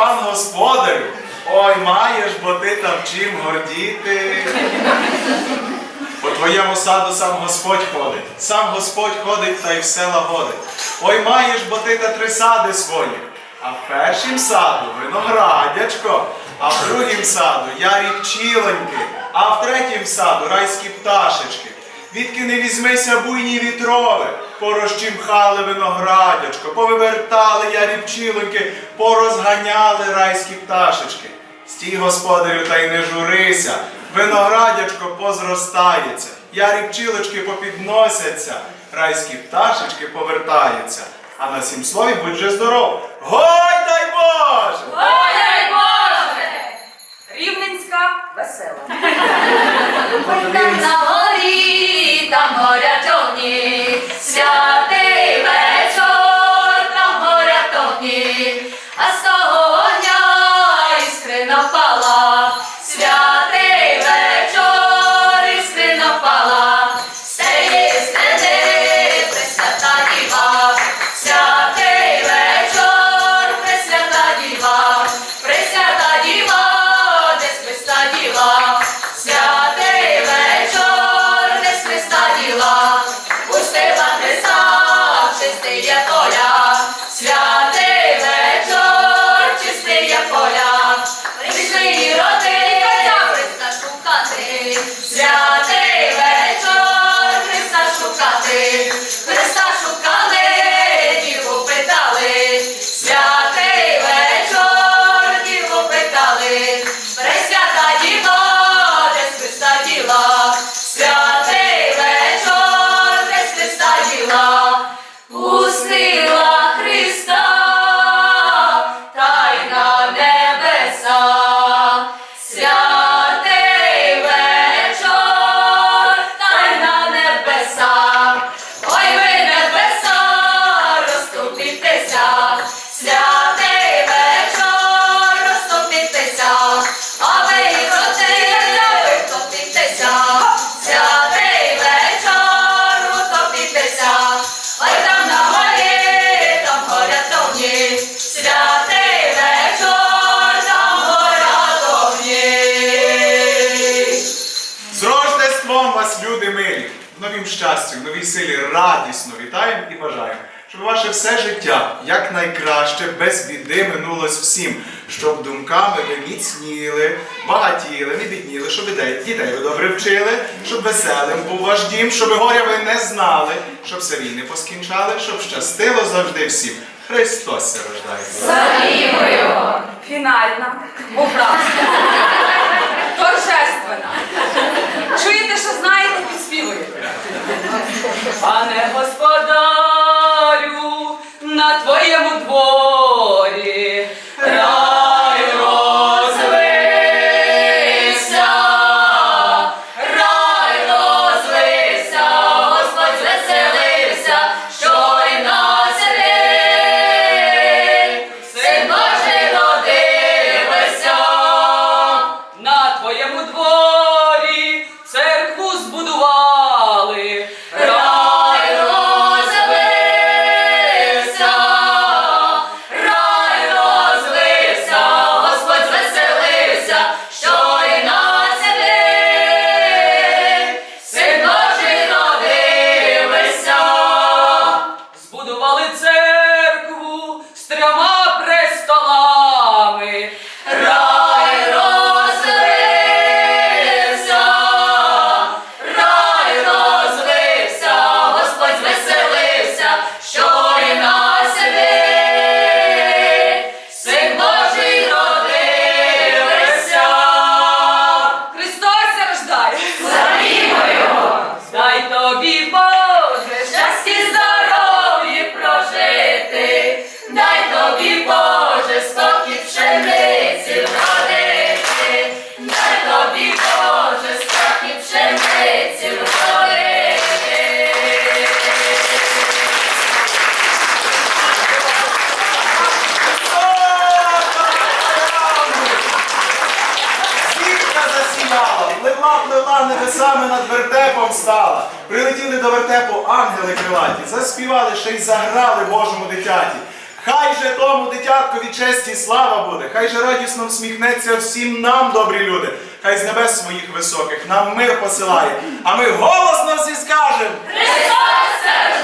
пан господарю. Ой, маєш, бо ти там чим гордіти. По твоєму саду сам Господь ходить, сам Господь ходить та й все лагодить. Ой, маєш, бо ти та три сади свої. А в першім саду виноградячко, а в другім саду ярі пчілоньки, а в третім саду райські пташечки. Відки не візьмися буйні вітрове, порозчимхали виноградячко, повивертали ярі пчілоньки, порозганяли райські пташечки. Стій, господарю, та й не журися, виноградячко позростається, ярі пчілочки попідносяться, райські пташечки повертаються. А на сім слові будь же здоров. Гой дай Боже! Ой, дай Боже! Рівненська весела. Там на горі, там горять люди милі, в новім щасті, в новій силі радісно вітаємо і бажаємо, щоб ваше все життя якнайкраще, без біди минулось всім, щоб думками ви міцніли, багатіли, не бідніли, щоб дітей, ви добре вчили, щоб веселим був ваш дім, щоб горя ви не знали, щоб все війни поскінчали, щоб щастило завжди всім. Христос рождається. Фінальна, образна, торжественна. Плила небесами над вертепом стала. Прилетіли до вертепу ангели крилаті, заспівали ще й заграли Божому дитяті. Хай же тому дитяткові честі слава буде, хай же радісно всміхнеться всім нам, добрі люди, хай з небес своїх високих нам мир посилає, а ми голосно всі скажемо. Христос